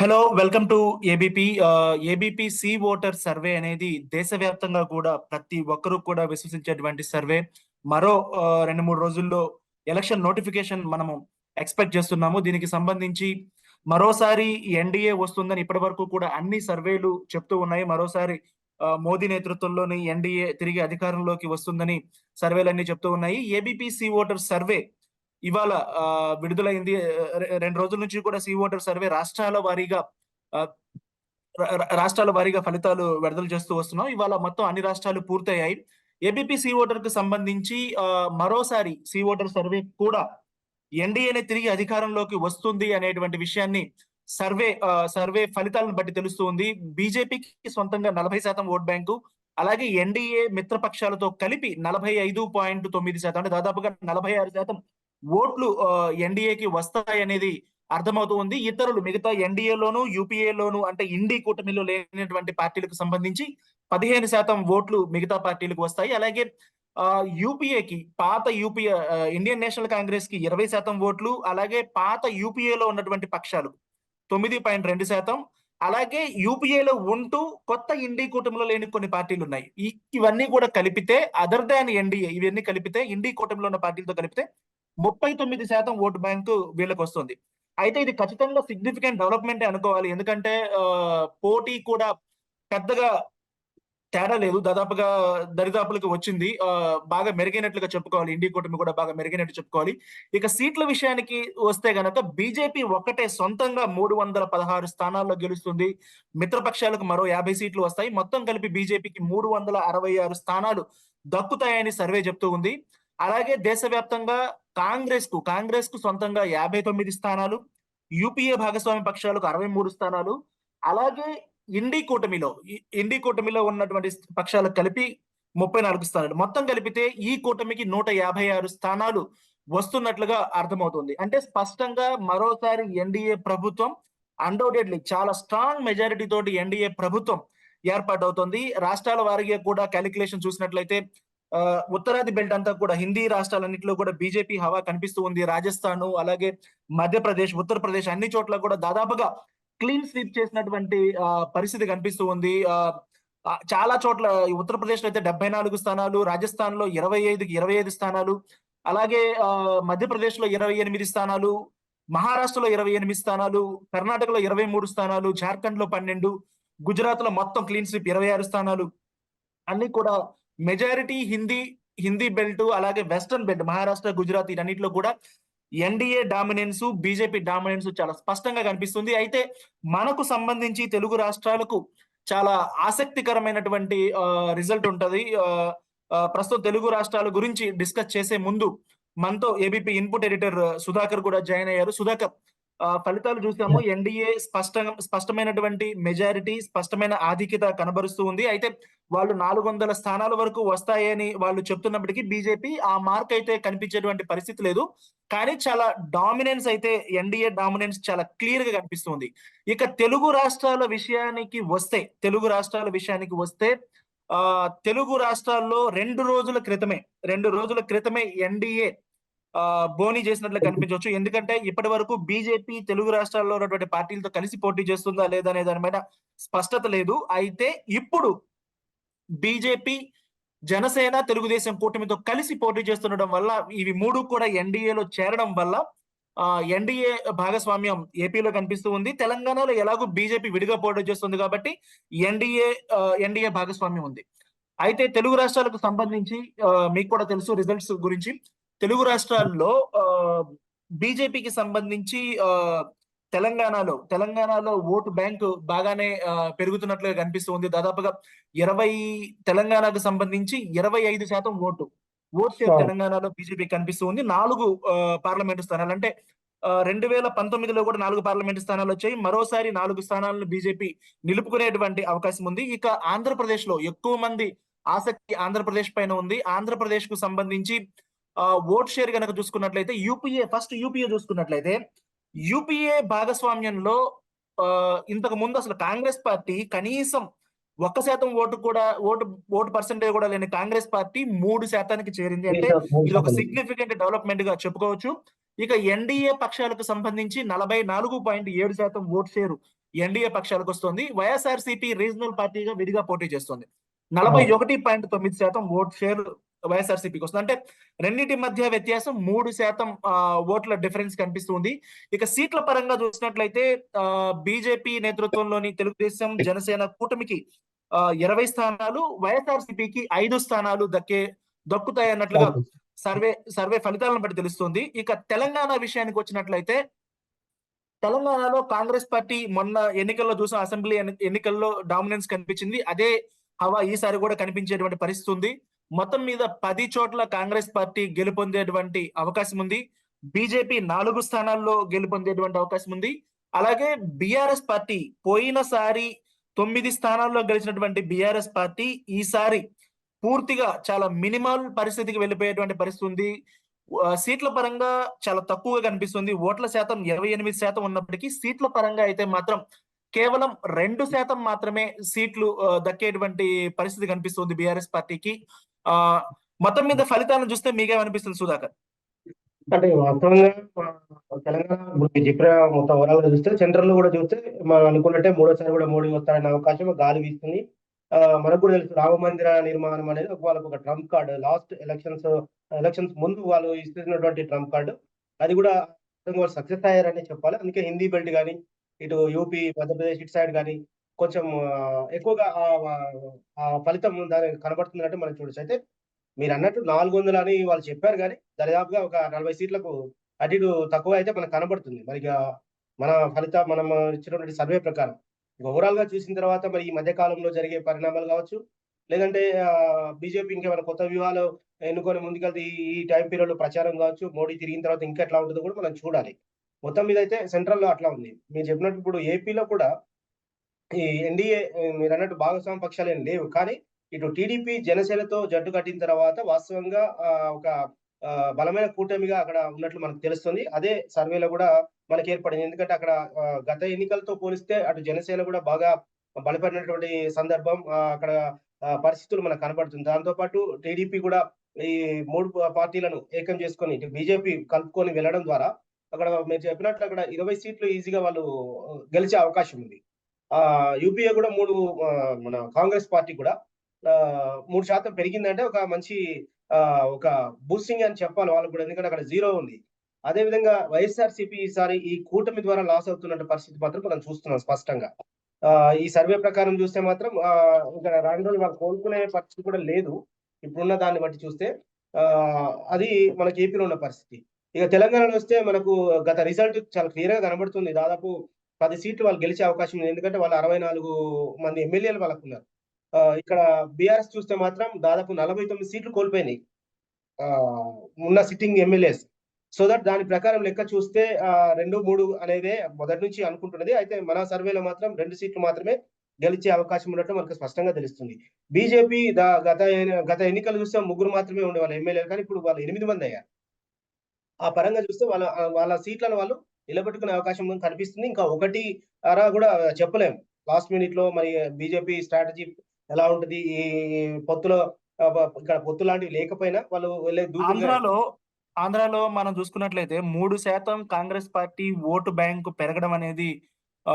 Hello welcome to ABP ABP C voter survey అనేది దేశవ్యాప్తంగా కూడా ప్రతి ఒక్కరూ కూడా విశ్వసించేటువంటి సర్వే మరో uh, రెండు మూడు రోజుల్లో ఎలక్షన్ నోటిఫికేషన్ మనము ఎక్స్పెక్ట్ చేస్తున్నాము. దీనికి సంబంధించి మరోసారి ఎన్డీఏ వస్తుందని ఇప్పటి వరకు కూడా అన్ని సర్వేలు చెప్తూ ఉన్నాయి. మరోసారి uh, మోదీ నేతృత్వంలోని ఎన్డీఏ తిరిగి అధికారంలోకి వస్తుందని సర్వేలన్నీ చెప్తూ ఉన్నాయి. ఏబిపి సి ఓటర్ సర్వే ఇవాళ విడుదలైంది రెండు రోజుల నుంచి కూడా సీ వాటర్ సర్వే రాష్ట్రాల వారీగా రాష్ట్రాల వారీగా ఫలితాలు విడుదల చేస్తూ వస్తున్నాం. ఇవాళ మొత్తం అన్ని రాష్ట్రాలు పూర్తయ్యాయి. ఏబిపి సి ఓటర్కు సంబంధించి మరోసారి సి ఓటర్ సర్వే కూడా ఎన్డీఏనే తిరిగి అధికారంలోకి వస్తుంది అనేటువంటి విషయాన్ని సర్వే సర్వే ఫలితాలను బట్టి తెలుస్తుంది బీజేపీకి సొంతంగా నలభై శాతం ఓట్ బ్యాంకు అలాగే ఎన్డీఏ మిత్రపక్షాలతో కలిపి నలభై ఐదు పాయింట్ తొమ్మిది శాతం అంటే దాదాపుగా నలభై ఆరు శాతం ఓట్లు ఎన్డీఏకి వస్తాయనేది అర్థమవుతూ ఉంది. ఇతరులు మిగతా ఎన్డీఏలోను యూపీఏలోను అంటే ఇండి కూటమిలో లేనటువంటి పార్టీలకు సంబంధించి పదిహేను శాతం ఓట్లు మిగతా పార్టీలకు వస్తాయి. అలాగే యూపీఏకి పాత యూపీఏ ఇండియన్ నేషనల్ కాంగ్రెస్కి ఇరవై శాతం ఓట్లు అలాగే పాత యూపీఏలో ఉన్నటువంటి పక్షాలు తొమ్మిది పాయింట్ రెండు శాతం. అలాగే యూపీఏలో ఉంటూ కొత్త ఇండి కూటమిలో లేని కొన్ని పార్టీలు ఉన్నాయి. ఇవన్నీ కూడా కలిపితే అదర్ దాన్ ఎన్డీఏ ఇవన్నీ కలిపితే ఇండి కూటమిలో ఉన్న పార్టీలతో కలిపితే ముప్పై తొమ్మిది శాతం ఓటు బ్యాంకు వీళ్ళకి వస్తుంది అయితే ఇది ఖచ్చితంగా సిగ్నిఫికెంట్ డెవలప్మెంట్ అనుకోవాలి. ఎందుకంటే పోటీ కూడా పెద్దగా తేడా లేదు. దాదాపుగా దరిదాపులకు వచ్చింది. బాగా మెరుగైనట్లుగా చెప్పుకోవాలి. ఇండి కూటమి కూడా బాగా మెరుగైనట్టు చెప్పుకోవాలి. ఇక సీట్ల విషయానికి వస్తే గనక బీజేపీ ఒక్కటే సొంతంగా మూడు వందల పదహారు స్థానాల్లో గెలుస్తుంది. మిత్రపక్షాలకు మరో యాభై సీట్లు వస్తాయి. మొత్తం కలిపి బీజేపీకి మూడు వందల అరవై ఆరు స్థానాలు దక్కుతాయని సర్వే చెప్తూ ఉంది. అలాగే దేశవ్యాప్తంగా కాంగ్రెస్కు కాంగ్రెస్కు సొంతంగా యాభై తొమ్మిది స్థానాలు యూపీఏ భాగస్వామ్య పక్షాలకు అరవై మూడు స్థానాలు అలాగే ఇండి కూటమిలో ఇండి కూటమిలో ఉన్నటువంటి పక్షాలకు కలిపి ముప్పై నాలుగు స్థానాలు. మొత్తం కలిపితే ఈ కూటమికి నూట యాభై ఆరు స్థానాలు వస్తున్నట్లుగా అర్థమవుతుంది. అంటే స్పష్టంగా మరోసారి ఎన్డీఏ ప్రభుత్వం అన్డౌటెడ్లీ చాలా స్ట్రాంగ్ మెజారిటీ తోటి ఎన్డీఏ ప్రభుత్వం ఏర్పాటవుతుంది. రాష్ట్రాల వారిగా కూడా క్యాలిక్యులేషన్ చూసినట్లయితే ఉత్తరాది బెల్ట్ అంతా కూడా హిందీ రాష్ట్రాలన్నింటిలో కూడా బీజేపీ హవా కనిపిస్తూ ఉంది. రాజస్థాన్ అలాగే మధ్యప్రదేశ్ ఉత్తరప్రదేశ్ అన్ని చోట్ల కూడా దాదాపుగా క్లీన్ స్వీప్ చేసినటువంటి ఆ, పరిస్థితి కనిపిస్తూ ఉంది. ఆ, చాలా చోట్ల ఉత్తరప్రదేశ్లో అయితే డెబ్బై నాలుగు స్థానాలు రాజస్థాన్లో ఇరవై ఐదుకి ఇరవై ఐదు స్థానాలు అలాగే ఆ, మధ్యప్రదేశ్లో ఇరవై ఎనిమిది స్థానాలు మహారాష్ట్రలో ఇరవై ఎనిమిది స్థానాలు కర్ణాటకలో ఇరవై మూడు స్థానాలు జార్ఖండ్లో పన్నెండు గుజరాత్లో మొత్తం క్లీన్ స్వీప్ ఇరవై ఆరు స్థానాలు. అన్ని కూడా మెజారిటీ హిందీ హిందీ బెల్ట్ అలాగే వెస్టర్న్ బెల్ట్ మహారాష్ట్ర గుజరాత్ వీటన్నిటిలో కూడా ఎన్డీఏ డామినెన్స్ బీజేపీ డామినెన్స్ చాలా స్పష్టంగా కనిపిస్తుంది. అయితే మనకు సంబంధించి తెలుగు రాష్ట్రాలకు చాలా ఆసక్తికరమైనటువంటి రిజల్ట్ ఉంటది. ప్రస్తుతం తెలుగు రాష్ట్రాల గురించి డిస్కస్ చేసే ముందు మనతో ఏబిపి ఇన్పుట్ ఎడిటర్ సుధాకర్ కూడా జాయిన్ అయ్యారు. సుధాకర్ ఫలితాలు చూసాము. ఎన్డీఏ స్పష్ట స్పష్టమైనటువంటి మెజారిటీ స్పష్టమైన ఆధిక్యత కనబరుస్తూ ఉంది. అయితే వాళ్ళు నాలుగు వందల స్థానాల వరకు వస్తాయని వాళ్ళు చెప్తున్నప్పటికీ బీజేపీ ఆ మార్క్ అయితే కనిపించేటువంటి పరిస్థితి లేదు. కానీ చాలా డామినెన్స్ అయితే ఎన్డీఏ డామినెన్స్ చాలా క్లియర్గా కనిపిస్తుంది. ఇక తెలుగు రాష్ట్రాల విషయానికి వస్తే తెలుగు రాష్ట్రాల విషయానికి వస్తే ఆ తెలుగు రాష్ట్రాల్లో రెండు రోజుల క్రితమే రెండు రోజుల క్రితమే ఎన్డీఏ బోని చేసినట్లు కనిపించవచ్చు. ఎందుకంటే ఇప్పటి వరకు బీజేపీ తెలుగు రాష్ట్రాల్లో ఉన్నటువంటి పార్టీలతో కలిసి పోటీ చేస్తుందా లేదా అనే దాని మీద స్పష్టత లేదు. అయితే ఇప్పుడు బీజేపీ జనసేన తెలుగుదేశం కూటమితో కలిసి పోటీ చేస్తుండడం వల్ల ఇవి మూడు కూడా ఎన్డీఏలో చేరడం వల్ల ఎన్డీఏ భాగస్వామ్యం ఏపీలో కనిపిస్తూ ఉంది. తెలంగాణలో ఎలాగో బీజేపీ విడిగా పోటీ చేస్తుంది కాబట్టి ఎన్డీఏ ఎన్డీఏ భాగస్వామ్యం ఉంది. అయితే తెలుగు రాష్ట్రాలకు సంబంధించి మీకు కూడా తెలుసు రిజల్ట్స్ గురించి. తెలుగు రాష్ట్రాల్లో బీజేపీకి సంబంధించి ఆ, తెలంగాణలో తెలంగాణలో ఓటు బ్యాంకు బాగానే పెరుగుతున్నట్లుగా కనిపిస్తుంది దాదాపుగా ఇరవై తెలంగాణకు సంబంధించి ఇరవై ఐదు శాతం ఓటు ఓట్ షేర్. తెలంగాణలో బీజేపీ కనిపిస్తుంది నాలుగు పార్లమెంటు స్థానాలు అంటే రెండు వేల పంతొమ్మిదిలో కూడా నాలుగు పార్లమెంటు స్థానాలు వచ్చాయి. మరోసారి నాలుగు స్థానాలను బీజేపీ నిలుపుకునేటువంటి అవకాశం ఉంది. ఇక ఆంధ్రప్రదేశ్లో ఎక్కువ మంది ఆసక్తి ఆంధ్రప్రదేశ్ పైన ఉంది. ఆంధ్రప్రదేశ్కు సంబంధించి ఓట్ షేర్ కనుక చూసుకున్నట్లయితే యూపీఏ ఫస్ట్ యూపీఏ చూసుకున్నట్లయితే యూపీఏ భాగస్వామ్యంలో ఆ, ఇంతకు ముందు అసలు కాంగ్రెస్ పార్టీ కనీసం ఒక్క శాతం ఓటు కూడా ఓటు ఓటు పర్సెంటేజ్ కూడా లేని కాంగ్రెస్ పార్టీ మూడు శాతానికి చేరింది. అంటే ఇది ఒక సిగ్నిఫికెంట్ డెవలప్మెంట్గా చెప్పుకోవచ్చు. ఇక ఎన్డీఏ పక్షాలకు సంబంధించి నలభై నాలుగు పాయింట్ ఏడు శాతం ఓట్ షేరు ఎన్డీఏ పక్షాలకు వస్తుంది. వైఎస్ఆర్సీపీ రీజనల్ పార్టీగా విడిగా పోటీ చేస్తుంది. నలభై ఒకటి పాయింట్ తొమ్మిది శాతం ఓట్ షేర్ వైఎస్ఆర్సీపీకి వస్తుంది. అంటే రెండింటి మధ్య వ్యత్యాసం మూడు శాతం ఓట్ల డిఫరెన్స్ కనిపిస్తుంది. ఇక సీట్ల పరంగా చూసినట్లయితే బీజేపీ నేతృత్వంలోని తెలుగుదేశం జనసేన కూటమికి ఇరవై స్థానాలు వైఎస్ఆర్సీపీకి ఐదు స్థానాలు దక్కే దక్కుతాయి అన్నట్లుగా సర్వే సర్వే ఫలితాలను బట్టి తెలుస్తుంది. ఇక తెలంగాణ విషయానికి వచ్చినట్లయితే తెలంగాణలో కాంగ్రెస్ పార్టీ మొన్న ఎన్నికల్లో చూసిన అసెంబ్లీ ఎన్ని- ఎన్నికల్లో డామినెన్స్ కనిపించింది. అదే హవా ఈసారి కూడా కనిపించేటువంటి పరిస్థితి ఉంది. మొత్తం మీద పది చోట్ల కాంగ్రెస్ పార్టీ గెలుపొందేటువంటి అవకాశం ఉంది. బీజేపీ నాలుగు స్థానాల్లో గెలుపొందేటువంటి అవకాశం ఉంది. అలాగే బిఆర్ఎస్ పార్టీ పోయినసారి తొమ్మిది స్థానాల్లో గెలిచినటువంటి బిఆర్ఎస్ పార్టీ ఈసారి పూర్తిగా చాలా మినిమల్ పరిస్థితికి వెళ్ళిపోయేటువంటి పరిస్థితి ఉంది. సీట్ల పరంగా చాలా తక్కువగా కనిపిస్తుంది. ఓట్ల శాతం ఇరవై ఎనిమిది శాతం ఉన్నప్పటికీ సీట్ల పరంగా అయితే మాత్రం కేవలం రెండు శాతం మాత్రమే సీట్లు దక్కేటువంటి పరిస్థితి కనిపిస్తుంది బీఆర్ఎస్ పార్టీకి. ఆ మొత్తం మీద ఫలితాలను చూస్తే మీకేమనిపిస్తుంది సుధాకర్? అంటే వాస్తవంగా తెలంగాణ చెప్పిన మొత్తం ఓవరాల్గా చూస్తే సెంట్రల్లో కూడా చూస్తే మనం అనుకున్నట్టే మూడోసారి కూడా మోడీ వస్తారనే అవకాశం గాలి వీస్తుంది. మనకు కూడా తెలుసు రామ మందిర నిర్మాణం అనేది వాళ్ళకు ఒక trump card last elections elections ముందు వాళ్ళు ఇస్తున్నటువంటి ట్రంప్ కార్డు. అది కూడా సక్సెస్ అయ్యారని చెప్పాలి. అందుకే హిందీ బెల్ట్ కానీ ఇటు యూపీ మధ్యప్రదేశ్ ఇటు సైడ్ కానీ కొంచెం ఎక్కువగా ఆ ఫలితం దాని కనబడుతుందంటే మనం చూడొచ్చు. అయితే మీరు అన్నట్టు నాలుగు వందలు అని వాళ్ళు చెప్పారు కానీ దరిదాపుగా ఒక నలభై సీట్లకు అటు ఇటు తక్కువ అయితే మనకు కనబడుతుంది. మరి మన ఫలిత మనం ఇచ్చినటువంటి సర్వే ప్రకారం. ఓవరాల్గా చూసిన తర్వాత మరి ఈ మధ్య కాలంలో జరిగే పరిణామాలు కావచ్చు లేదంటే బీజేపీ ఇంకేమైనా కొత్త వ్యూహాలు ఎన్నుకొని ముందుకెళ్తే ఈ- ఈ టైం పీరియడ్లో ప్రచారం కావచ్చు మోడీ తిరిగిన తర్వాత ఇంకా ఎట్లా ఉంటుందో కూడా మనం చూడాలి. మొత్తం మీద అయితే సెంట్రల్లో అట్లా ఉంది. మీరు చెప్పినట్టు ఇప్పుడు ఏపీలో కూడా ఈ ఎన్డీఏ మీరు అన్నట్టు భాగస్వామ్య పక్షాలు ఏం లేవు. కానీ ఇటు టీడీపీ జనసేనతో జట్టు కట్టిన తర్వాత వాస్తవంగా ఒక బలమైన కూటమిగా అక్కడ ఉన్నట్లు మనకు తెలుస్తుంది. అదే సర్వేలో కూడా మనకి ఏర్పడింది. ఎందుకంటే అక్కడ గత ఎన్నికలతో పోలిస్తే అటు జనసేన కూడా బాగా బలపడినటువంటి సందర్భం అక్కడ పరిస్థితులు మనకు కనబడుతుంది. దాంతో పాటు టీడీపీ కూడా ఈ మూడు పార్టీలను ఏకం చేసుకొని బీజేపీ కలుపుకొని వెళ్ళడం ద్వారా అక్కడ మీరు చెప్పినట్లు అక్కడ ఇరవై సీట్లు ఈజీగా వాళ్ళు గెలిచే అవకాశం ఉంది. యూపీఏ కూడా మూడు మన కాంగ్రెస్ పార్టీ కూడా మూడు శాతం పెరిగిందంటే ఒక మంచి ఆ, ఒక బూస్టింగ్ అని చెప్పాలి వాళ్ళకు కూడా. ఎందుకంటే అక్కడ జీరో ఉంది. అదే విధంగా వైఎస్ఆర్ ఈసారి ఈ కూటమి ద్వారా లాస్ అవుతున్న పరిస్థితి మాత్రం మనం చూస్తున్నాం స్పష్టంగా. ఆ, ఈ సర్వే ప్రకారం చూస్తే మాత్రం ఆ, ఇంకా రాని రోజులు వాళ్ళు కోలుకునే పరిస్థితి కూడా లేదు. ఇప్పుడున్న దాన్ని బట్టి చూస్తే ఆ అది మనకి ఏపీలో ఉన్న పరిస్థితి. ఇక తెలంగాణలో వస్తే మనకు గత రిజల్ట్ చాలా క్లియర్గా కనబడుతుంది. దాదాపు పది సీట్లు వాళ్ళు గెలిచే అవకాశం ఉంది. ఎందుకంటే వాళ్ళు అరవై నాలుగు మంది ఎమ్మెల్యేలు వాళ్ళకు ఉన్నారు. ఇక్కడ బీఆర్ఎస్ చూస్తే మాత్రం దాదాపు నలభై తొమ్మిది సీట్లు కోల్పోయినాయి. ఉన్న సిట్టింగ్ ఎమ్మెల్యేస్. సో దట్ దాని ప్రకారం లెక్క చూస్తే రెండు మూడు అనేది మొదటి నుంచి అనుకుంటున్నది. అయితే మన సర్వేలో మాత్రం రెండు సీట్లు మాత్రమే గెలిచే అవకాశం ఉన్నట్టు మనకు స్పష్టంగా తెలుస్తుంది. బీజేపీ గత గత ఎన్నికలు చూస్తే ముగ్గురు మాత్రమే ఉండే వాళ్ళ ఎమ్మెల్యేలు. కానీ ఇప్పుడు వాళ్ళు ఎనిమిది మంది అయ్యారు. ఆ పరంగా చూస్తే వాళ్ళ వాళ్ళ సీట్లను వాళ్ళు నిలబెట్టుకునే అవకాశం కనిపిస్తుంది. ఇంకా ఒకటి అరా కూడా చెప్పలేం. లాస్ట్ మినిట్లో మరి బీజేపీ స్ట్రాటజీ ఎలా ఉంటది? ఈ పొత్తులో ఇక్కడ పొత్తు లాంటివి లేకపోయినా వాళ్ళు వెళ్ళే ఆంధ్రాలో ఆంధ్రాలో మనం చూసుకున్నట్లయితే మూడు శాతం కాంగ్రెస్ పార్టీ ఓటు బ్యాంకు పెరగడం అనేది ఆ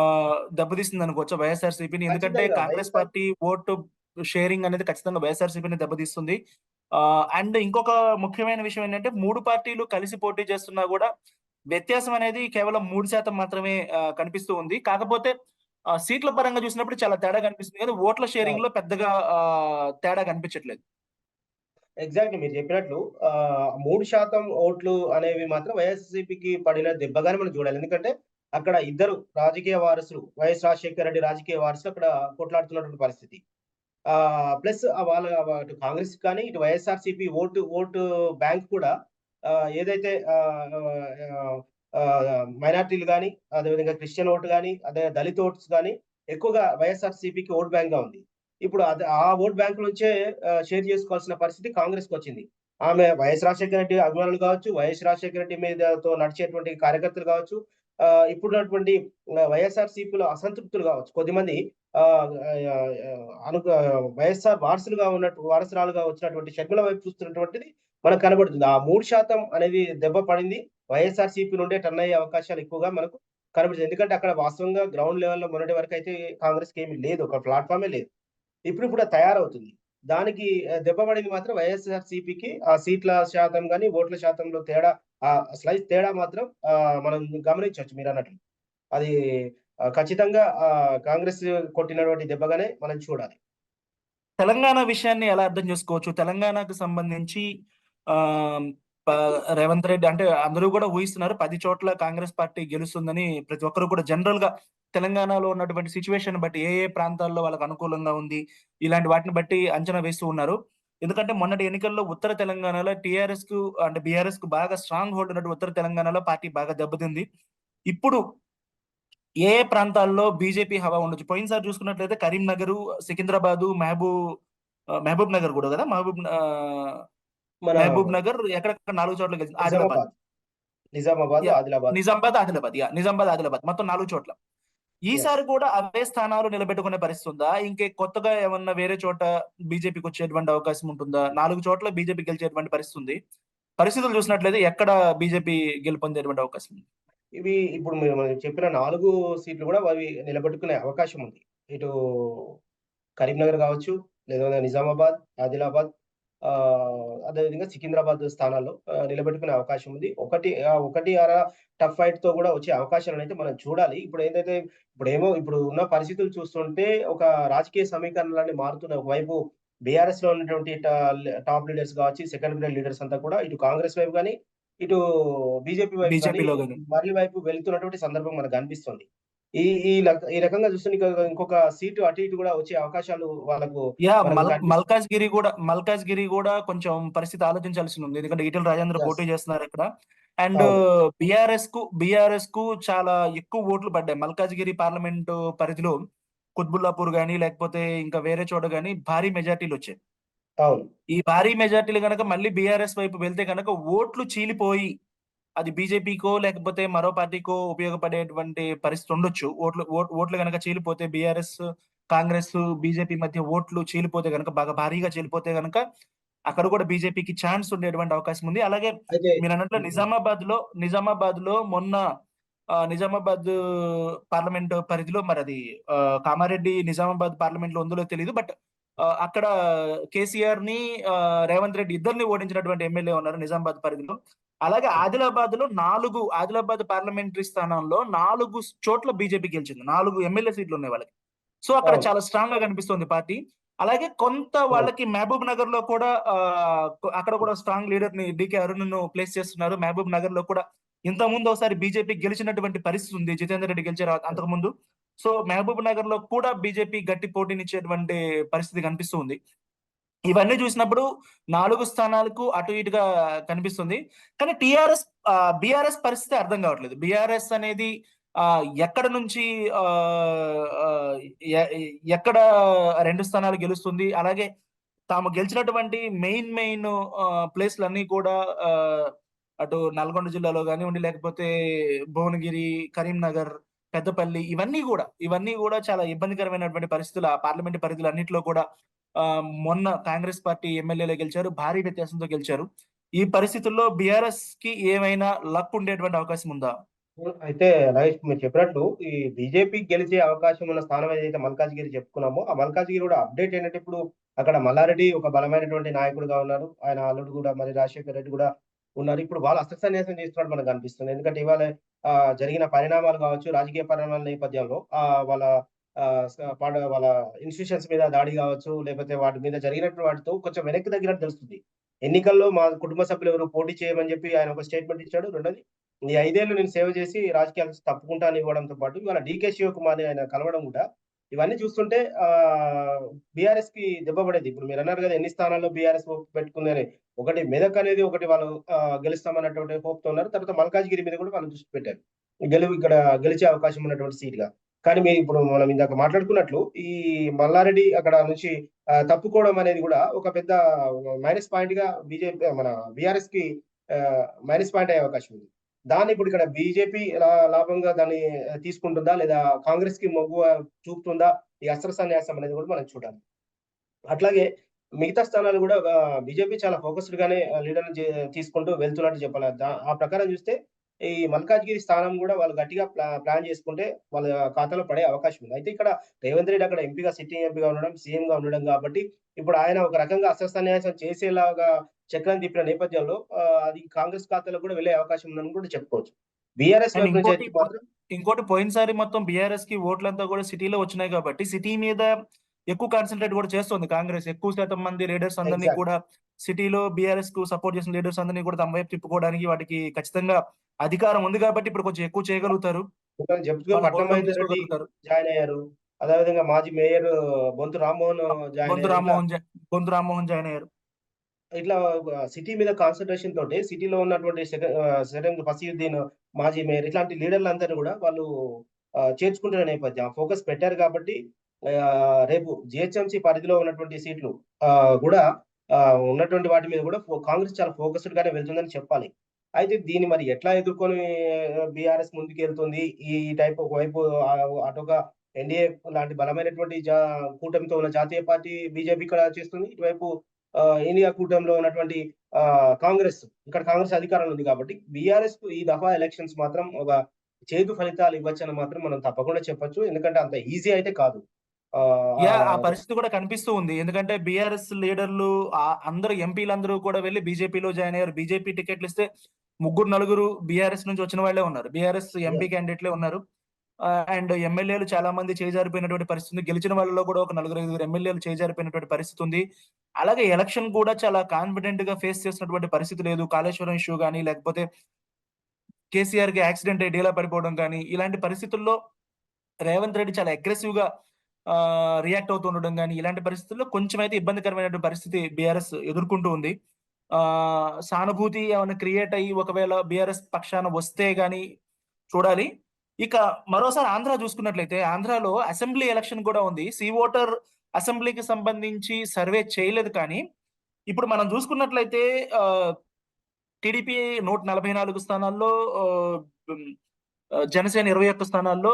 దెబ్బతీస్తుంది అనుకోవచ్చు వైఎస్ఆర్సీపీని. ఎందుకంటే. కాంగ్రెస్ పార్టీ ఓటు షేరింగ్ అనేది ఖచ్చితంగా వైఎస్ఆర్సీపీని దెబ్బతీస్తుంది. ఆ అండ్ ఇంకొక ముఖ్యమైన విషయం ఏంటంటే మూడు పార్టీలు కలిసి పోటీ చేస్తున్నా కూడా వ్యత్యాసం అనేది కేవలం మూడు శాతం మాత్రమే కనిపిస్తూ ఉంది. కాకపోతే సీట్ల పరంగా చూసినప్పుడు చాలా తేడా కనిపిస్తుంది. కానీ ఓట్ల షేరింగ్లో పెద్దగా తేడా కనిపించట్లేదు. ఎగ్జాక్ట్లీ మీరు చెప్పినట్లు మూడు శాతం ఓట్లు అనేవి మాత్రం వైఎస్సీపీకి పడిన దెబ్బగానే మనం చూడాలి. ఎందుకంటే అక్కడ ఇద్దరు రాజకీయ వారసులు వైఎస్ రాజశేఖర రెడ్డి రాజకీయ వారసులు అక్కడ కొట్లాడుతున్నటువంటి పరిస్థితి. ఆ ప్లస్ వాళ్ళ కాంగ్రెస్ కానీ ఇటు వైఎస్ఆర్సీపీ ఓటు ఓటు బ్యాంక్ కూడా ఏదైతే మైనార్టీలు కానీ అదేవిధంగా క్రిస్టియన్ ఓటు కానీ అదే దళిత ఓట్స్ కానీ ఎక్కువగా వైఎస్ఆర్సీపీకి ఓట్ బ్యాంక్గా ఉంది. ఇప్పుడు అది ఆ ఓట్ బ్యాంక్ నుంచే షేర్ చేసుకోవాల్సిన పరిస్థితి కాంగ్రెస్కి వచ్చింది. ఆమె వైఎస్ రాజశేఖర రెడ్డి అభిమానులు కావచ్చు వైఎస్ రాజశేఖర రెడ్డి మీదతో నడిచేటువంటి కార్యకర్తలు కావచ్చు ఆ, ఇప్పుడున్నటువంటి వైఎస్ఆర్ సిపిలో అసంతృప్తులు కావచ్చు. కొద్దిమంది ఆ, అను వైఎస్ఆర్ వారసులుగా ఉన్నట్టు వారసురాలుగా వచ్చినటువంటి షర్మిల వైపు చూస్తున్నటువంటిది మనకు కనబడుతుంది. ఆ మూడు శాతం అనేది దెబ్బ పడింది. వైఎస్ఆర్ సిపి నుండే టర్న్ అయ్యే అవకాశాలు ఎక్కువగా మనకు కనబడుతుంది. ఎందుకంటే అక్కడ వాస్తవంగా గ్రౌండ్ లెవెల్లో మొన్నటి వరకు అయితే కాంగ్రెస్కి ఏమీ లేదు. ఒక ప్లాట్ఫామే లేదు. ఇప్పుడు కూడా తయారవుతుంది. దానికి దెబ్బ పడింది మాత్రం వైఎస్ఆర్ సిపికి ఆ సీట్ల శాతం కానీ ఓట్ల శాతంలో తేడా ఆ స్లైస్ తేడా మాత్రం ఆ, మనం గమనించవచ్చు మీరు అన్నట్లు. అది ఖచ్చితంగా ఆ, కాంగ్రెస్ కొట్టినటువంటి దెబ్బగానే మనం చూడాలి. తెలంగాణ విషయాన్ని ఎలా అర్థం చేసుకోవచ్చు? తెలంగాణకు సంబంధించి రేవంత్ రెడ్డి అంటే అందరూ కూడా ఊహిస్తున్నారు పది చోట్ల కాంగ్రెస్ పార్టీ గెలుస్తుందని ప్రతి ఒక్కరు కూడా జనరల్గా తెలంగాణలో ఉన్నటువంటి సిచ్యువేషన్ బట్టి ఏ ఏ ప్రాంతాల్లో వాళ్ళకి అనుకూలంగా ఉంది ఇలాంటి వాటిని బట్టి అంచనా వేస్తూ ఉన్నారు. ఎందుకంటే మొన్నటి ఎన్నికల్లో ఉత్తర తెలంగాణలో టిఆర్ఎస్కు అంటే బీఆర్ఎస్కు బాగా స్ట్రాంగ్ హోల్డ్ ఉన్నట్టు ఉత్తర తెలంగాణలో పార్టీ బాగా దెబ్బతింది. ఇప్పుడు ఏ ప్రాంతాల్లో బీజేపీ హవా ఉండొచ్చు? పోయినసారి చూసుకున్నట్లయితే కరీంనగర్ సికింద్రాబాద్ మహబూబ్ మహబూబ్ నగర్ కూడా కదా? మహబూబ్ మన మహబూబ్ నగర్ ఎక్కడెక్కడ నాలుగు చోట్ల గెలిచింది? ఆదిలాబాద్. నిజామాబాద్. ఆదిలాబాద్. నిజామాబాద్ ఆదిలాబాద్. యా నిజామాబాద్ ఆదిలాబాద్. మొత్తం నాలుగు చోట్ల. ఈసారి కూడా అవే స్థానాలు నిలబెట్టుకునే పరిస్థితి ఉందా? ఇంకే కొత్తగా ఏమన్నా వేరే చోట బీజేపీకి వచ్చేటువంటి అవకాశం ఉంటుందా? నాలుగు చోట్ల బీజేపీ గెలిచేటువంటి పరిస్థితి ఉంది. పరిస్థితులు చూసినట్లయితే ఎక్కడ బీజేపీ గెలుపొందేటువంటి అవకాశం ఉంది? ఇవి ఇప్పుడు మీరు మనం చెప్పిన నాలుగు సీట్లు కూడా అవి నిలబెట్టుకునే అవకాశం ఉంది. ఇటు కరీంనగర్ కావచ్చు లేదా నిజామాబాద్ ఆదిలాబాద్ అదేవిధంగా సికింద్రాబాద్ స్థానాల్లో నిలబెట్టుకునే అవకాశం ఉంది. ఒకటి ఒకటి అర టఫ్ ఫైట్తో కూడా వచ్చే అవకాశాలను అయితే మనం చూడాలి. ఇప్పుడు ఏంటంటే ఇప్పుడు ఏమో ఇప్పుడు ఉన్న పరిస్థితులు చూస్తుంటే ఒక రాజకీయ సమీకరణలన్నీ మారుతున్నాయి ఒకవైపు బీఆర్ఎస్లో ఉన్నటువంటి టాప్ లీడర్స్ కావచ్చు సెకండ్ గ్రేడ్ లీడర్స్ అంతా కూడా ఇటు కాంగ్రెస్ వైపు కానీ ఇటు బీజేపీ వైపు. మరలి వైపు వెళ్తున్నటువంటి సందర్భం మనకు కనిపిస్తుంది ఈ ఈ రకంగా చూస్తుంటే ఇంకొక- సీటు అటు ఇటు కూడా వచ్చే అవకాశాలు వాళ్ళకు యా. మల్కాజ్ గిరి కూడా మల్కాజ్ గిరి కూడా కొంచెం పరిస్థితి ఆలోచించాల్సి ఉంది ఎందుకంటే ఈటెల రాజేంద్ర. పోటీ చేస్తున్నారు ఇక్కడ అండ్. బిఆర్ఎస్కు బిఆర్ఎస్కు చాలా ఎక్కువ ఓట్లు పడ్డాయి మల్కాజ్ గిరి పార్లమెంట్ పరిధిలో కుత్బుల్లాపూర్ గానీ లేకపోతే ఇంకా వేరే చోట గానీ భారీ మెజార్టీలు వచ్చాయి ఈ భారీ మెజార్టీలు కనుక మళ్ళీ బీఆర్ఎస్ వైపు వెళ్తే కనుక ఓట్లు చీలిపోయి అది బీజేపీకో లేకపోతే మరో పార్టీకో ఉపయోగపడేటువంటి పరిస్థితి ఉండొచ్చు. ఓట్లు ఓట్- ఓట్లు కనుక చీలిపోతే బీఆర్ఎస్ కాంగ్రెస్ బీజేపీ మధ్య ఓట్లు చీలిపోతే కనుక బాగా భారీగా చీలిపోతే కనుక అక్కడ కూడా బీజేపీకి ఛాన్స్ ఉండేటువంటి అవకాశం ఉంది. అలాగే మీరు అన్నట్లు నిజామాబాద్లో నిజామాబాద్లో మొన్న నిజామాబాద్ పార్లమెంట్ పరిధిలో మరి అది కామారెడ్డి నిజామాబాద్ పార్లమెంట్లో ఉందో తెలియదు బట్ అక్కడ కేసీఆర్ని రేవంత్ రెడ్డి ఇద్దరిని ఓడించినటువంటి ఎమ్మెల్యే ఉన్నారు నిజామాబాద్ పరిధిలో. అలాగే ఆదిలాబాద్లో నాలుగు ఆదిలాబాద్ పార్లమెంటరీ స్థానంలో నాలుగు చోట్ల బీజేపీ గెలిచింది. నాలుగు ఎమ్మెల్యే సీట్లు ఉన్నాయి వాళ్ళకి. సో అక్కడ. చాలా స్ట్రాంగ్గా కనిపిస్తుంది పార్టీ. అలాగే కొంత వాళ్ళకి మహబూబ్ నగర్లో కూడా అక్కడ కూడా స్ట్రాంగ్ లీడర్ని డికే అరుణ్ను ప్లేస్ చేస్తున్నారు. మహబూబ్ నగర్లో కూడా ఇంత ముందు ఒకసారి బీజేపీ గెలిచినటువంటి పరిస్థితి ఉంది. జితేందర్ రెడ్డి గెలిచారు అంతకు ముందు సో మహబూబ్ నగర్లో కూడా బీజేపీ గట్టి పోటీనిచ్చేటువంటి పరిస్థితి కనిపిస్తుంది. ఇవన్నీ చూసినప్పుడు నాలుగు స్థానాలకు అటు ఇటుగా కనిపిస్తుంది. కానీ టిఆర్ఎస్ బీఆర్ఎస్ పరిస్థితి అర్థం కావట్లేదు. బీఆర్ఎస్ అనేది ఆ, ఎక్కడ నుంచి ఆ, ఎక్కడ రెండు స్థానాలు గెలుస్తుంది అలాగే తాము గెలిచినటువంటి మెయిన్ మెయిన్ ప్లేస్లన్నీ కూడా అటు నల్గొండ జిల్లాలో కానివ్వండి లేకపోతే భువనగిరి కరీంనగర్ పెద్దపల్లి ఇవన్నీ కూడా ఇవన్నీ కూడా చాలా ఇబ్బందికరమైనటువంటి పరిస్థితులు ఆ పార్లమెంట్ పరిధులు అన్నింటిలో కూడా మొన్న కాంగ్రెస్ పార్టీ ఎమ్మెల్యేలు గెలిచారు భారీ వ్యత్యాసంతో గెలిచారు. ఈ పరిస్థితుల్లో బీఆర్ఎస్కి ఏమైనా లక్ ఉండేటువంటి అవకాశం ఉందా? అయితే రైస్ మీరు చెప్పినట్లు ఈ బీజేపీ గెలిచే అవకాశం ఉన్న స్థానం ఏదైతే మల్కాజ్గిరి చెప్పుకున్నామో ఆ మల్కాజ్గిరి కూడా అప్డేట్ ఏంటంటే ఇప్పుడు అక్కడ మల్లారెడ్డి ఒక బలమైనటువంటి నాయకుడుగా ఉన్నారు. ఆయన అల్లుడు కూడా మరి రాజశేఖర్ రెడ్డి కూడా ఉన్నారు. ఇప్పుడు వాళ్ళు అస్త్రసన్యాసం చేస్తున్నట్టు మనకు అనిపిస్తుంది. ఎందుకంటే ఇవాళ జరిగిన పరిణామాలు కావచ్చు రాజకీయ పరిణామాల నేపథ్యంలో వాళ్ళ వాళ్ళ ఇన్స్టిట్యూషన్స్ మీద దాడి కావచ్చు లేకపోతే వాటి మీద జరిగినటువంటి వాటితో కొంచెం వెనక్కి తగ్గినట్టు తెలుస్తుంది. ఎన్నికల్లో మా కుటుంబ సభ్యులు ఎవరు పోటీ చేయమని చెప్పి ఆయన ఒక స్టేట్మెంట్ ఇచ్చాడు. రెండోది ఈ ఐదేళ్ళు నేను సేవ చేసి రాజకీయాలు తప్పుకుంటాను ఇవ్వడంతో పాటు ఇవాళ డీకే శివకుమార్ ఆయన కలవడం కూడా ఇవన్నీ చూస్తుంటే ఆ బీఆర్ఎస్కి దెబ్బ పడేది. ఇప్పుడు మీరు అన్నారు కదా ఎన్ని స్థానాల్లో బీఆర్ఎస్ పెట్టుకుంది అని. ఒకటి మెదక్ అనేది ఒకటి వాళ్ళు గెలుస్తామన్నటువంటి హోప్తో ఉన్నారు. తర్వాత మల్కాజ్గిరి మీద కూడా వాళ్ళు దృష్టి పెట్టారు. గెలువు ఇక్కడ గెలిచే అవకాశం ఉన్నటువంటి సీట్గా కానీ మీరు ఇప్పుడు మనం ఇందాక మాట్లాడుకున్నట్లు ఈ మల్లారెడ్డి అక్కడ నుంచి తప్పుకోవడం అనేది కూడా ఒక పెద్ద మైనస్ పాయింట్గా బీజేపీ మన బీఆర్ఎస్కి మైనస్ పాయింట్ అయ్యే అవకాశం ఉంది. దాన్ని ఇప్పుడు ఇక్కడ బీజేపీ లాభంగా దాన్ని తీసుకుంటుందా? లేదా కాంగ్రెస్కి మొగ్గు చూపుతుందా? ఈ అస్త్ర సన్యాసం అనేది కూడా మనం చూడాలి. అట్లాగే మిగతా స్థానాలు కూడా బీజేపీ చాలా ఫోకస్డ్ గానే లీడర్ తీసుకుంటూ వెళ్తున్నట్టు చెప్పాలి. ఆ ప్రకారం చూస్తే ఈ మల్కాజ్గిరి స్థానం కూడా వాళ్ళు గట్టిగా ప్లాన్ చేసుకుంటే వాళ్ళ ఖాతాలో పడే అవకాశం ఉంది. అయితే ఇక్కడ రేవంత్ రెడ్డి అక్కడ ఎంపీగా సిట్టింగ్ ఎంపీగా ఉండడం, సీఎంగా ఉండడం కాబట్టి ఇప్పుడు ఆయన ఒక రకంగా అస్త్రసన్యాసం చేసేలాగా చక్రం తిప్పిన నేపథ్యంలో అది కాంగ్రెస్ ఖాతాలో కూడా వెళ్ళే అవకాశం ఉందని కూడా చెప్పుకోవచ్చు. బీఆర్ఎస్ ఇంకోటి పోయినసారి మొత్తం బీఆర్ఎస్కి ఓట్లంతా కూడా సిటీలో వచ్చినాయి కాబట్టి సిటీ మీద ఎక్కువ కాన్సన్ట్రేట్ కూడా చేస్తుంది కాంగ్రెస్ ఎక్కువ శాతం మంది లీడర్స్ అందరినీ. కూడా సిటీలో బీఆర్ఎస్కు సపోర్ట్ చేసిన లీడర్స్ అందరినీ కూడా తమ వైపు తిప్పుకోవడానికి వాటికి ఖచ్చితంగా అధికారం ఉంది కాబట్టి ఇప్పుడు కొంచెం ఎక్కువ చేయగలుగుతారు జాయిన్ అయ్యారు. అదేవిధంగా మాజీ mayor Bonthu Rammohan join Bonthu Rammohan Bonthu Rammohan join అయ్యారు ఇట్లా సిటీ మీద కాన్సన్ట్రేషన్ తోటి సిటీలో ఉన్నటువంటి సెకండ్ ఫసీయుద్దీన్ మాజీ మేయర్ ఇట్లాంటి లీడర్లందరూ కూడా వాళ్ళు చేర్చుకుంటున్న నేపథ్యం. ఫోకస్ పెట్టారు కాబట్టి రేపు జిహెచ్ఎంసీ పరిధిలో ఉన్నటువంటి సీట్లు కూడా ఉన్నటువంటి వాటి మీద కూడా కాంగ్రెస్ చాలా ఫోకస్డ్ గానే వెళ్తుందని చెప్పాలి. అయితే దీన్ని మరి ఎట్లా ఎదుర్కొని బీఆర్ఎస్ ముందుకు వెళ్తుంది ఈ టైప్ ఒకవైపు ఆ- అటొక ఎన్డీఏ లాంటి బలమైనటువంటి జా కూటమితో ఉన్న జాతీయ పార్టీ బీజేపీ ఇక్కడ చేస్తుంది. ఇటువైపు ఇండియా కూటమిలో ఉన్నటువంటి ఆ, కాంగ్రెస్. ఇక్కడ కాంగ్రెస్ అధికారంలో ఉంది కాబట్టి బీఆర్ఎస్కు ఈ దఫా ఎలక్షన్స్ మాత్రం ఒక చేదు ఫలితాలు ఇవ్వచ్చని మాత్రం మనం తప్పకుండా చెప్పొచ్చు. ఎందుకంటే అంత ఈజీ అయితే కాదు. ఆ, యా ఆ ఆ, పరిస్థితి కూడా కనిపిస్తూ ఉంది. ఎందుకంటే బీఆర్ఎస్ లీడర్లు ఆ అందరూ ఎంపీలందరూ కూడా వెళ్ళి బీజేపీలో జాయిన్ అయ్యారు. బీజేపీ టికెట్లు ఇస్తే ముగ్గురు నలుగురు బీఆర్ఎస్ నుంచి వచ్చిన వాళ్ళే ఉన్నారు. బీఆర్ఎస్ ఎంపీ క్యాండిడేట్లే ఉన్నారు. అండ్ ఎమ్మెల్యేలు చాలా మంది చేజారిపోయినటువంటి పరిస్థితి గెలిచిన వాళ్ళలో కూడా ఒక నలుగురు ఐదుగురు ఎమ్మెల్యేలు చేజారిపోయినటువంటి పరిస్థితి ఉంది. అలాగే ఎలక్షన్ కూడా చాలా కాన్ఫిడెంట్గా ఫేస్ చేసినటువంటి పరిస్థితి లేదు. కాళేశ్వరం ఇష్యూ కానీ లేకపోతే కేసీఆర్కి యాక్సిడెంట్ అయ్యి డీలా పడిపోవడం కానీ ఇలాంటి పరిస్థితుల్లో రేవంత్ రెడ్డి చాలా అగ్రెసివ్గా రియాక్ట్ అవుతూ ఉండడం కానీ ఇలాంటి పరిస్థితుల్లో కొంచెం అయితే ఇబ్బందికరమైనటువంటి పరిస్థితి బీఆర్ఎస్ ఎదుర్కొంటూ ఉంది. ఆ సానుభూతి ఏమైనా క్రియేట్ అయ్యి ఒకవేళ బీఆర్ఎస్ పక్షాన వస్తే గాని చూడాలి. ఇక మరోసారి ఆంధ్ర చూసుకున్నట్లయితే ఆంధ్రాలో అసెంబ్లీ ఎలక్షన్ కూడా ఉంది. సి ఓటర్ అసెంబ్లీకి సంబంధించి సర్వే చేయలేదు కానీ ఇప్పుడు మనం చూసుకున్నట్లయితే టీడీపీ నూట నలభై నాలుగు స్థానాల్లో జనసేన ఇరవై ఒక్క స్థానాల్లో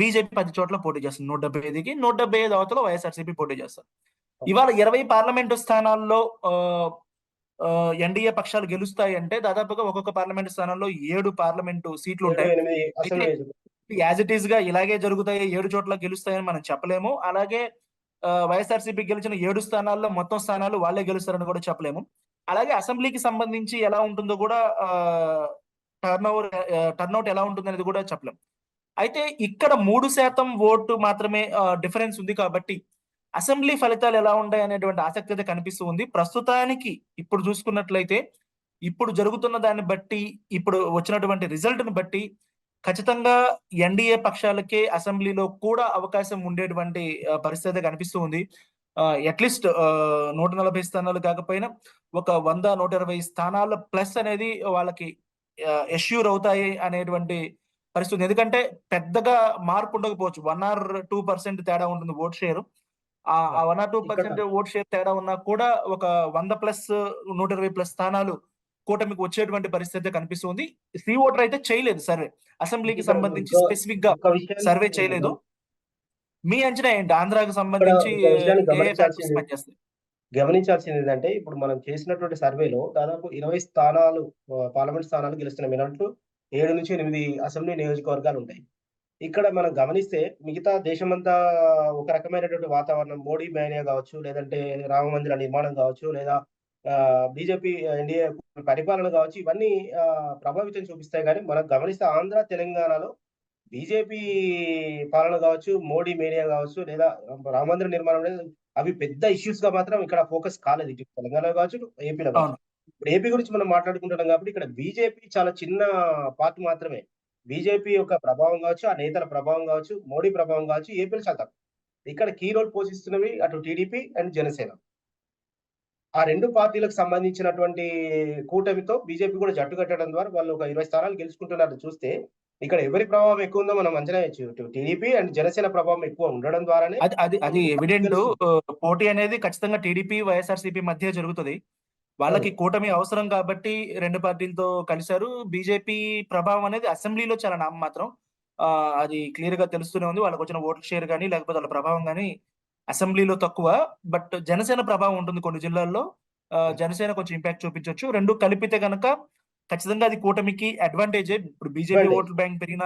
బీజేపీ పది చోట్ల పోటీ చేస్తుంది. నూట డెబ్బై ఐదుకి నూట డెబ్బై ఐదు అవతల వైఎస్ఆర్సీపీ పోటీ చేస్తారు ఇవాళ ఇరవై పార్లమెంటు స్థానాల్లో ఎన్డీఏ పక్షాలు గెలుస్తాయి అంటే దాదాపుగా ఒక్కొక్క పార్లమెంటు స్థానంలో ఏడు పార్లమెంటు సీట్లు ఉంటాయి. యాజ్ ఇట్ ఈస్గా ఇలాగే జరుగుతాయి ఏడు చోట్ల గెలుస్తాయని మనం చెప్పలేము. అలాగే వైఎస్ఆర్సీపీ గెలిచిన ఏడు స్థానాల్లో మొత్తం స్థానాలు వాళ్ళే గెలుస్తారని కూడా చెప్పలేము. అలాగే అసెంబ్లీకి సంబంధించి ఎలా ఉంటుందో కూడా టర్న్ ఓవర్ టర్న్అవుట్ ఎలా ఉంటుంది అనేది కూడా చెప్పలేం అయితే ఇక్కడ మూడు శాతం ఓటు మాత్రమే డిఫరెన్స్ ఉంది కాబట్టి అసెంబ్లీ ఫలితాలు ఎలా ఉంటాయి అనేటువంటి ఆసక్తి అయితే కనిపిస్తూ ఉంది. ప్రస్తుతానికి ఇప్పుడు చూసుకున్నట్లయితే ఇప్పుడు జరుగుతున్న దాన్ని బట్టి ఇప్పుడు వచ్చినటువంటి రిజల్ట్ని బట్టి ఖచ్చితంగా ఎన్డీఏ పక్షాలకే అసెంబ్లీలో కూడా అవకాశం ఉండేటువంటి పరిస్థితి అయితే కనిపిస్తూ ఉంది. అట్లీస్ట్ నూట నలభై స్థానాలు కాకపోయినా ఒక వంద నూట ఇరవై స్థానాల ప్లస్ అనేది వాళ్ళకి ఎష్యూర్ అవుతాయి అనేటువంటి పరిస్థితి ఉంది. ఎందుకంటే పెద్దగా మార్పు ఉండకపోవచ్చు. వన్ ఆర్ టూ పర్సెంట్ తేడా ఉంటుంది ఓట్ షేర్. ఆ one or two percent vote share తేడా ఉన్నా కూడా ఒక వంద ప్లస్ నూట ఇరవై ప్లస్ స్థానాలు కూటమికి వచ్చేటువంటి పరిస్థితి అయితే కనిపిస్తుంది. సి ఓటర్ అయితే చేయలేదు సర్వే. అసెంబ్లీకి సంబంధించి స్పెసిఫిక్గా సర్వే చేయలేదు. మీ అంచనా ఏంటి? ఆంధ్రాకి సంబంధించి గమనించాల్సింది- ఏంటంటే ఇప్పుడు మనం చేసినటువంటి సర్వేలో దాదాపు ఇరవై స్థానాలు పార్లమెంట్ స్థానాలు గెలుస్తున్నాయి మీరంటూ ఏడు నుంచి ఎనిమిది అసెంబ్లీ నియోజకవర్గాలు ఉంటాయి. ఇక్కడ మనం గమనిస్తే మిగతా దేశమంతా ఒక రకమైనటువంటి వాతావరణం మోడీ మేనియా కావచ్చు లేదంటే రామ మందిర నిర్మాణం కావచ్చు లేదా బీజేపీ ఎన్డీఏ పరిపాలన కావచ్చు ఇవన్నీ ప్రభావితం చూపిస్తాయి. కానీ మనం గమనిస్తే ఆంధ్ర తెలంగాణలో బీజేపీ పాలన కావచ్చు మోడీ మేనియా కావచ్చు లేదా రామ మందిర నిర్మాణం అనేది అవి పెద్ద ఇష్యూస్గా మాత్రం ఇక్కడ ఫోకస్ కాలేదు. ఇటు తెలంగాణ కావచ్చు ఏపీలో కావచ్చు. ఇప్పుడు ఏపీ గురించి మనం మాట్లాడుకుంటున్నాం కాబట్టి ఇక్కడ బీజేపీ చాలా చిన్న పార్ట్ మాత్రమే. బీజేపీ యొక్క ప్రభావం కావచ్చు ఆ నేతల ప్రభావం కావచ్చు మోడీ ప్రభావం కావచ్చు ఏపీలో చాలా తక్కువ ఇక్కడ కీ రోల్ పోషిస్తున్నవి అటు టీడీపీ అండ్ జనసేన. ఆ రెండు పార్టీలకు సంబంధించినటువంటి కూటమితో బీజేపీ కూడా జట్టు కట్టడం ద్వారా వాళ్ళు ఒక ఇరవై స్థానాలు గెలుచుకుంటున్నారు చూస్తే ఇక్కడ ఎవరి ప్రభావం ఎక్కువ ఉందో మనం అంచనా వేయచ్చు. టీడీపీ అండ్ జనసేన ప్రభావం ఎక్కువ ఉండడం ద్వారానే అది అది అది ఎవిడెంట్ పోటీ అనేది ఖచ్చితంగా టీడీపీ వైఎస్ఆర్సీపీ మధ్య జరుగుతుంది. వాళ్ళకి కూటమి అవసరం కాబట్టి రెండు పార్టీలతో కలిశారు. బీజేపీ ప్రభావం అనేది అసెంబ్లీలో చాలా నామ మాత్రం. ఆ, అది క్లియర్గా తెలుస్తూనే ఉంది. వాళ్ళకి వచ్చిన ఓట్ల షేర్ కానీ లేకపోతే వాళ్ళ ప్రభావం కానీ అసెంబ్లీలో తక్కువ. బట్ జనసేన ప్రభావం ఉంటుంది కొన్ని జిల్లాల్లో. జనసేన కొంచెం ఇంపాక్ట్ చూపించవచ్చు రెండు కలిపితే గనక ఖచ్చితంగా అది కూటమికి అడ్వాంటేజే ఇప్పుడు బీజేపీ. ఓట్ల బ్యాంక్ పెరిగిన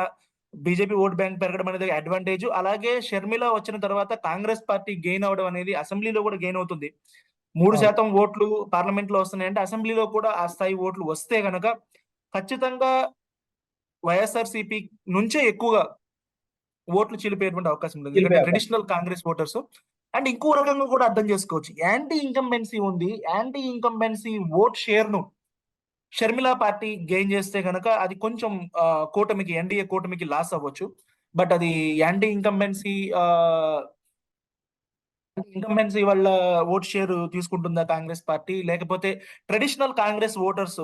బీజేపీ ఓట్ బ్యాంక్ పెరగడం అనేది అడ్వాంటేజ్ అలాగే షర్మిల వచ్చిన తర్వాత కాంగ్రెస్ పార్టీ గెయిన్ అవడం అనేది అసెంబ్లీలో కూడా గెయిన్ అవుతుంది. మూడు. శాతం ఓట్లు పార్లమెంట్లో వస్తున్నాయంటే అసెంబ్లీలో కూడా ఆ స్థాయి ఓట్లు వస్తే గనక ఖచ్చితంగా వైఎస్ఆర్సీపీ నుంచే ఎక్కువగా ఓట్లు చీలిపోయేటువంటి అవకాశం ఉంది. ట్రెడిషనల్ కాంగ్రెస్ ఓటర్స్ అండ్ ఇంకో రకంగా కూడా అర్థం చేసుకోవచ్చు. యాంటీ ఇన్కంబెన్సీ ఉంది. యాంటీ ఇన్కంబెన్సీ ఓట్ షేర్ను షర్మిల పార్టీ గెయిన్ చేస్తే కనుక అది కొంచెం కూటమికి ఎన్డీఏ కూటమికి లాస్ అవ్వచ్చు. బట్ అది యాంటీ ఇన్కంబెన్సీ ఇన్కంబెన్సీ వాళ్ళ ఓట్ షేర్ తీసుకుంటుందా కాంగ్రెస్ పార్టీ? లేకపోతే ట్రెడిషనల్ కాంగ్రెస్ ఓటర్స్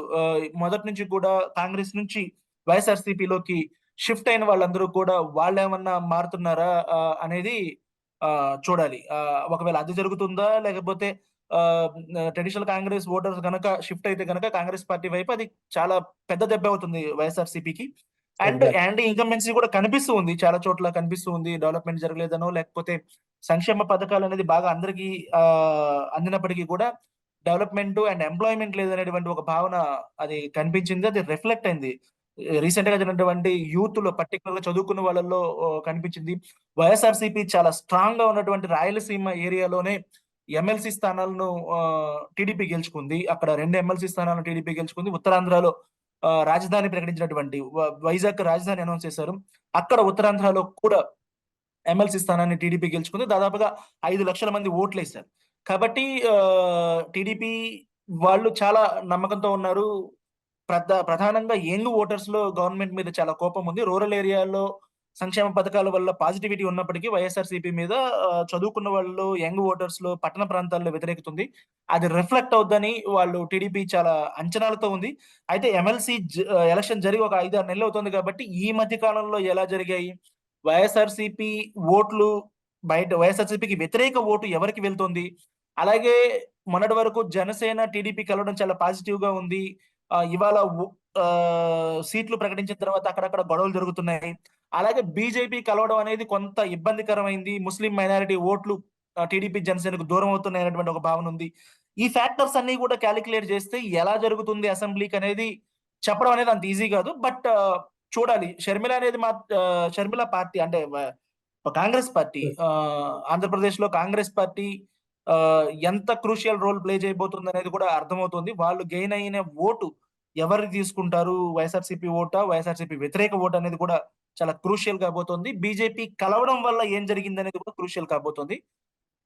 మొదటి నుంచి కూడా కాంగ్రెస్ నుంచి వైఎస్ఆర్సీపీలోకి షిఫ్ట్ అయిన వాళ్ళందరూ కూడా వాళ్ళు ఏమన్నా మారుతున్నారా అనేది ఆ, చూడాలి. ఆ, ఒకవేళ అది జరుగుతుందా? లేకపోతే ట్రెడిషనల్ కాంగ్రెస్ ఓటర్స్ గనక షిఫ్ట్ అయితే గనక కాంగ్రెస్ పార్టీ వైపు అది చాలా పెద్ద దెబ్బ అవుతుంది వైఎస్ఆర్సీపీకి. అండ్. యాంటీ ఇన్కంబెన్సీ కూడా కనిపిస్తూ ఉంది చాలా చోట్ల కనిపిస్తూ ఉంది డెవలప్మెంట్ జరగలేదనో లేకపోతే సంక్షేమ పథకాలు అనేది బాగా అందరికీ అందినప్పటికీ కూడా డెవలప్మెంట్ అండ్ ఎంప్లాయ్మెంట్ లేదనేటువంటి ఒక భావన అది కనిపించింది. అది రిఫ్లెక్ట్ అయింది. రీసెంట్గా జరిగినటువంటి యూత్లో పర్టికులర్గా చదువుకున్న వాళ్ళలో ఆ, కనిపించింది. వైఎస్ఆర్సీపీ చాలా స్ట్రాంగ్గా ఉన్నటువంటి రాయలసీమ ఏరియాలోనే ఎమ్మెల్సీ స్థానాలను టీడీపీ గెలుచుకుంది. అక్కడ రెండు ఎమ్మెల్సీ స్థానాలను టీడీపీ గెలుచుకుంది. ఉత్తరాంధ్రలో రాజధాని ప్రకటించినటువంటి వ- వైజాగ్ రాజధాని అనౌన్స్ చేశారు. అక్కడ ఉత్తరాంధ్రలో కూడా ఎమ్మెల్సీ స్థానాన్ని టీడీపీ గెలుచుకుంది. దాదాపుగా ఐదు లక్షల మంది ఓట్లు వేశారు కాబట్టి టీడీపీ వాళ్ళు చాలా నమ్మకంతో ఉన్నారు. ప్రధానంగా యంగ్ ఓటర్స్లో గవర్నమెంట్ మీద చాలా కోపం ఉంది. రూరల్ ఏరియాలో సంక్షేమ పథకాల వల్ల పాజిటివిటీ ఉన్నప్పటికీ వైఎస్ఆర్సీపీ మీద చదువుకున్న వాళ్ళు యంగ్ ఓటర్స్లో పట్టణ ప్రాంతాల్లో వ్యతిరేకుతుంది. అది రిఫ్లెక్ట్ అవుద్దని వాళ్ళు టీడీపీ చాలా అంచనాలతో ఉంది. అయితే ఎమ్మెల్సీ ఎలక్షన్ జరిగి ఒక ఐదారు నెలలు అవుతుంది కాబట్టి ఈ మధ్య కాలంలో ఎలా జరిగాయి? వైఎస్ఆర్సీపీ ఓట్లు బయట వైఎస్ఆర్సీపీకి వ్యతిరేక ఓటు ఎవరికి వెళ్తుంది? అలాగే మొన్నటి వరకు జనసేన టీడీపీ కలవడం చాలా పాజిటివ్గా ఉంది. ఇవాళ ఆ, సీట్లు ప్రకటించిన తర్వాత అక్కడక్కడ గొడవలు జరుగుతున్నాయి. అలాగే బీజేపీ కలవడం అనేది కొంత ఇబ్బందికరమైంది. ముస్లిం మైనారిటీ ఓట్లు టీడీపీ జనసేనకు దూరం అవుతున్నాయనేటువంటి ఒక భావన ఉంది. ఈ ఫ్యాక్టర్స్ అన్ని కూడా క్యాలిక్యులేట్ చేస్తే ఎలా జరుగుతుంది అసెంబ్లీకి అనేది చెప్పడం అనేది అంత ఈజీ కాదు. బట్ చూడాలి. షర్మిల అనేది మా షర్మిల పార్టీ అంటే కాంగ్రెస్ పార్టీ ఆంధ్రప్రదేశ్లో కాంగ్రెస్ పార్టీ ఎంత క్రూషియల్ రోల్ ప్లే చేయబోతుంది అనేది కూడా అర్థమవుతుంది. వాళ్ళు గెయిన్ అయిన ఓటు ఎవరు తీసుకుంటారు? వైఎస్ఆర్సీపీ ఓటా? వైఎస్ఆర్సీపీ వ్యతిరేక ఓటు అనేది కూడా చాలా క్రూషియల్ కాబోతోంది బీజేపీ కలవడం వల్ల ఏం జరిగింది అనేది కూడా క్రూషియల్ కాబోతోంది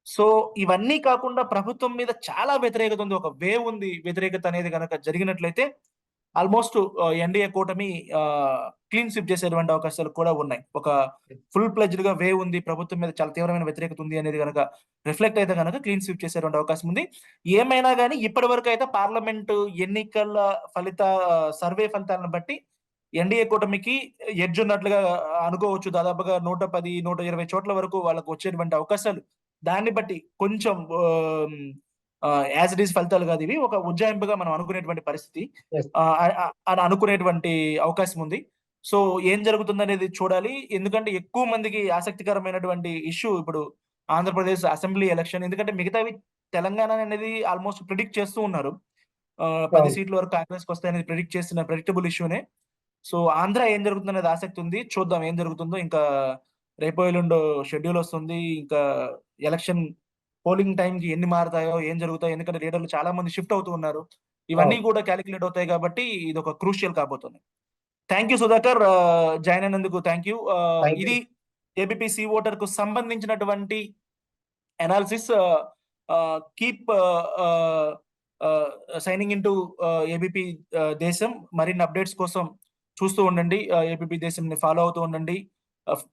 సో ఇవన్నీ కాకుండా ప్రభుత్వం మీద చాలా వ్యతిరేకత ఉంది. ఒక వేవ్ ఉంది. వ్యతిరేకత అనేది కనుక జరిగినట్లయితే ఆల్మోస్ట్ ఎన్డీఏ కూటమి క్లీన్ స్విప్ చేసేటువంటి అవకాశాలు కూడా ఉన్నాయి. ఒక ఫుల్ ప్లెజ్డ్గా వే ఉంది ప్రభుత్వం మీద చాలా తీవ్రమైన వ్యతిరేకత ఉంది అనేది కనుక రిఫ్లెక్ట్ అయితే కనుక క్లీన్ స్విప్ చేసేటువంటి అవకాశం ఉంది. ఏమైనా కానీ ఇప్పటి వరకు అయితే పార్లమెంట్ ఎన్నికల ఫలిత సర్వే ఫలితాలను బట్టి ఎన్డీఏ కూటమికి ఎడ్జ్ ఉన్నట్లుగా అనుకోవచ్చు. దాదాపుగా నూట పది నూట ఇరవై చోట్ల వరకు వాళ్ళకు వచ్చేటువంటి అవకాశాలు. దాన్ని బట్టి కొంచెం యాజ్ ఇట్ ఈస్ ఫలితాలు కాదు ఇవి. ఒక ఉజ్జాయింపుగా మనం అనుకునేటువంటి పరిస్థితి. అని అనుకునేటువంటి అవకాశం ఉంది. సో ఏం జరుగుతుంది అనేది చూడాలి. ఎందుకంటే ఎక్కువ మందికి ఆసక్తికరమైనటువంటి ఇష్యూ ఇప్పుడు ఆంధ్రప్రదేశ్ అసెంబ్లీ ఎలక్షన్. ఎందుకంటే మిగతావి తెలంగాణ అనేది ఆల్మోస్ట్ ప్రిడిక్ట్ చేస్తూ ఉన్నారు. పది. సీట్ల వరకు కాంగ్రెస్ వస్తాయి అనేది ప్రిడిక్ట్ చేస్తున్న ప్రెడిక్టబుల్ ఇష్యూనే సో ఆంధ్ర ఏం జరుగుతుంది అనేది ఆసక్తి ఉంది. చూద్దాం ఏం జరుగుతుందో. ఇంకా రేపు ఎల్లుండో షెడ్యూల్ వస్తుంది. ఇంకా ఎలక్షన్ పోలింగ్ టైం కి ఎన్ని మారుతాయో ఏం జరుగుతాయో ఎందుకంటే లీడర్లు చాలా మంది షిఫ్ట్ అవుతూ ఉన్నారు. ఇవన్నీ. కూడా క్యాలిక్యులేట్ అవుతాయి కాబట్టి ఇది ఒక క్రూషియల్ కాబోతుంది. థ్యాంక్ యూ సుధాకర్ జాయిన్ అయినందుకు థ్యాంక్ యూ. ఇది ఏబిపి సి ఓటర్కు సంబంధించినటువంటి analysis keep signing in to ABP Desam. మరిన్ని అప్డేట్స్ కోసం చూస్తూ ఉండండి. ఏబిపి దేశం ఫాలో అవుతూ ఉండండి.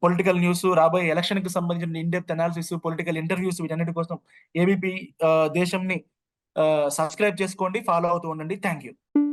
పొలిటికల్ న్యూస్ రాబోయే ఎలక్షన్కి సంబంధించిన ఇన్ అనాలిసిస్ పొలిటికల్ ఇంటర్వ్యూస్ వీటన్నిటి కోసం ఏబిపి దేశంని సబ్స్క్రైబ్ చేసుకోండి ఫాలో అవుతూ ఉండండి. Thank you